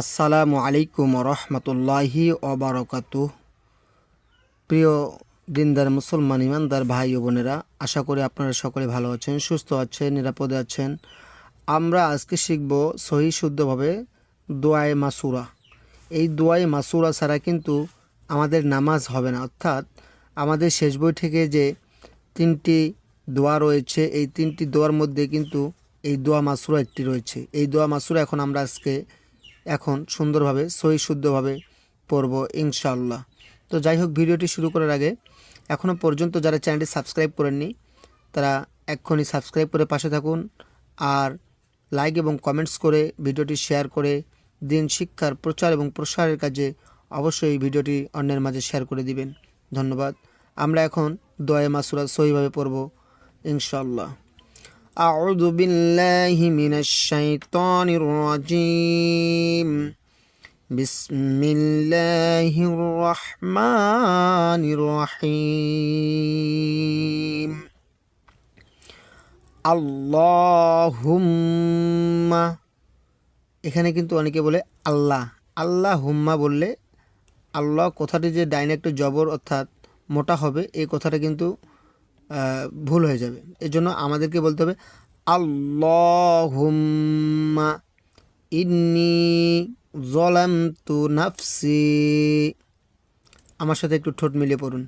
আসসালামু আলাইকুম রহমতুল্লাহি ওবরকাত প্রিয় দিনদার মুসলমান ইমানদার ভাই ও বোনেরা, আশা করি আপনারা সকলে ভালো আছেন, সুস্থ আছেন, নিরাপদে আছেন। আমরা আজকে শিখব সহি শুদ্ধভাবে দোয়ায়ে মাসুরা। এই দোয়ায়ে মাসুরা ছাড়া কিন্তু আমাদের নামাজ হবে না। অর্থাৎ আমাদের শেষ বই থেকে যে তিনটি দোয়া রয়েছে, এই তিনটি দোয়ার মধ্যে কিন্তু এই দোয়া মাসুরা একটি রয়েছে। এই দোয়া মাসুরা এখন আমরা আজকে এখন সুন্দরভাবে সহি শুদ্ধভাবে পড়ব ইনশাআল্লাহ। তো যাই হোক, ভিডিওটি শুরু করার আগে এখনও পর্যন্ত যারা চ্যানেলটি সাবস্ক্রাইব করেননি, তারা এক্ষুনি সাবস্ক্রাইব করে পাশে থাকুন আর লাইক এবং কমেন্টস করে ভিডিওটি শেয়ার করে দিন শিক্ষার প্রচার এবং প্রসারের কাজে অবশ্যই ভিডিওটি অন্যের মাঝে শেয়ার করে দিবেন। ধন্যবাদ। আমরা এখন দয়ে মাসুরা সহিভাবে পড়ব ইনশাআল্লাহ। أعوذ بالله من الشيطان الرجيم بسم الله الرحمن الرحيم আল্লাহুম্মা এখানে কিন্তু অনেকে বলে আল্লাহ আল্লাহ হুম্মা বললে আল্লাহ কথাটি যে ডাইনে একটু জবর অর্থাৎ মোটা হবে এই কথাটা কিন্তু আহ, ভুল হয়ে যাবে। এর জন্য আমাদেরকে বলতে হবে, আল্লাহুম্মা ইন্নি জলামতু নাফসি। আমার সাথে একটু ঠোঁট মিলিয়ে পড়ুন।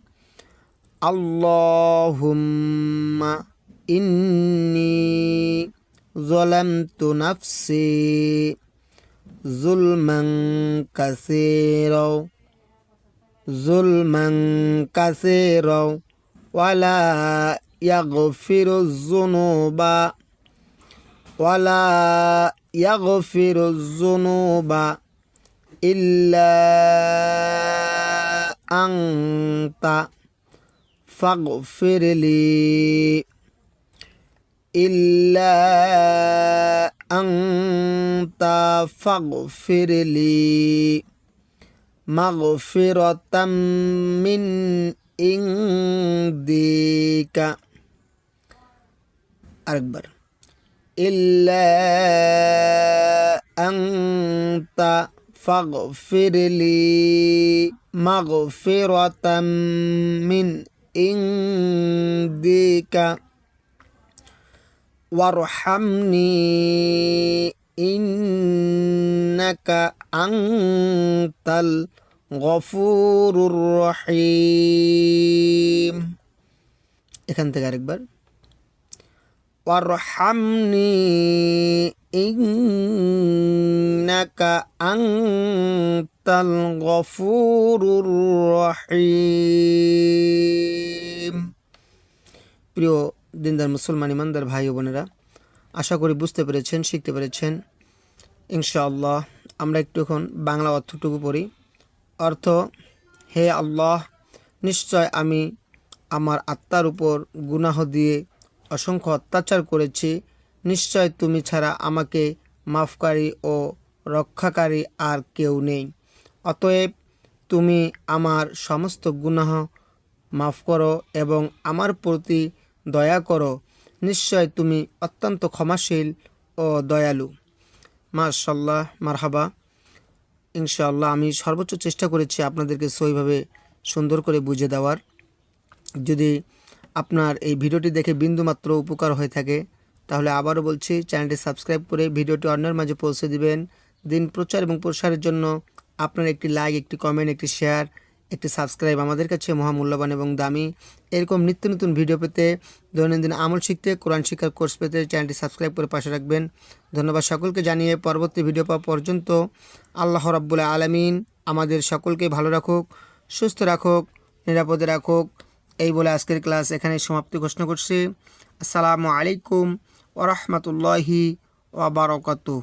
আল্লাহুম্মা ইন্নি জলামতু নাফসি জুলমান কাসীরা জুলমান কাসীরা ولا يغفر الذنوب ولا يغفر الذنوب إلا أنت فاغفر لي إلا أنت فاغفر لي مغفرة من عندك. أكبر. إلا أنت فاغفر لي مغفرة من عندك. وارحمني إنك أنت গফুরুর রহিম এখান থেকে আরেকবার। ওয়ারহামনি ইন্নাকা আনতাল গফুরুর রহিম প্রিয় দিনদার মুসলমান ইমানদার ভাই ও বোনেরা, আশা করি বুঝতে পেরেছেন, শিখতে পেরেছেন। ইনশাআল্লাহ আমরা একটু এখন বাংলা অর্থটুকু পড়ি। অর্থ, হে আল্লাহ, নিশ্চয় আমি আমার আত্মার উপর গুনাহ দিয়ে অসংখ্য অত্যাচার করেছি। নিশ্চয় তুমি ছাড়া আমাকে মাফকারী ও রক্ষাকারী আর কেউ নেই। অতএব তুমি আমার সমস্ত গুনাহ মাফ করো এবং আমার প্রতি দয়া করো। নিশ্চয় তুমি অত্যন্ত ক্ষমাশীল ও দয়ালু। মাশাল্লাহ মারহাবা। ইনশাআল্লাহ আমি সর্বোচ্চ চেষ্টা করেছি আপনাদেরকে সইভাবে সুন্দর করে বুঝে দেওয়ার। যদি আপনার এই ভিডিওটি দেখে বিন্দুমাত্র উপকার হয়ে থাকে, তাহলে আবারও বলছি, চ্যানেলটি সাবস্ক্রাইব করে ভিডিওটি অন্যের মাঝে পৌঁছে দিবেন। দিন প্রচার এবং প্রসারের জন্য আপনার একটি লাইক একটি কমেন্ট একটি শেয়ার একটি সাবস্ক্রাইব আমাদের কাছে মহামূল্যবান এবং দামি। এরকম নিত্য নতুন ভিডিও পেতে দৈনন্দিন আমল শিখতে কোরআন শিক্ষার কোর্স পেতে চ্যানেলটি সাবস্ক্রাইব করে পাশে রাখবেন। ধন্যবাদ সকলকে জানিয়ে পরবর্তী ভিডিও পাওয়া পর্যন্ত আল্লাহ রাব্বুল আলমিন আমাদের সকলকে ভালো রাখুক, সুস্থ রাখুক, নিরাপদে রাখুক। এই বলে আজকের ক্লাস এখানে সমাপ্তি ঘোষণা করছি। আসসালামু আলাইকুম ওরহমতুল্লাহি ওবরকাতুহ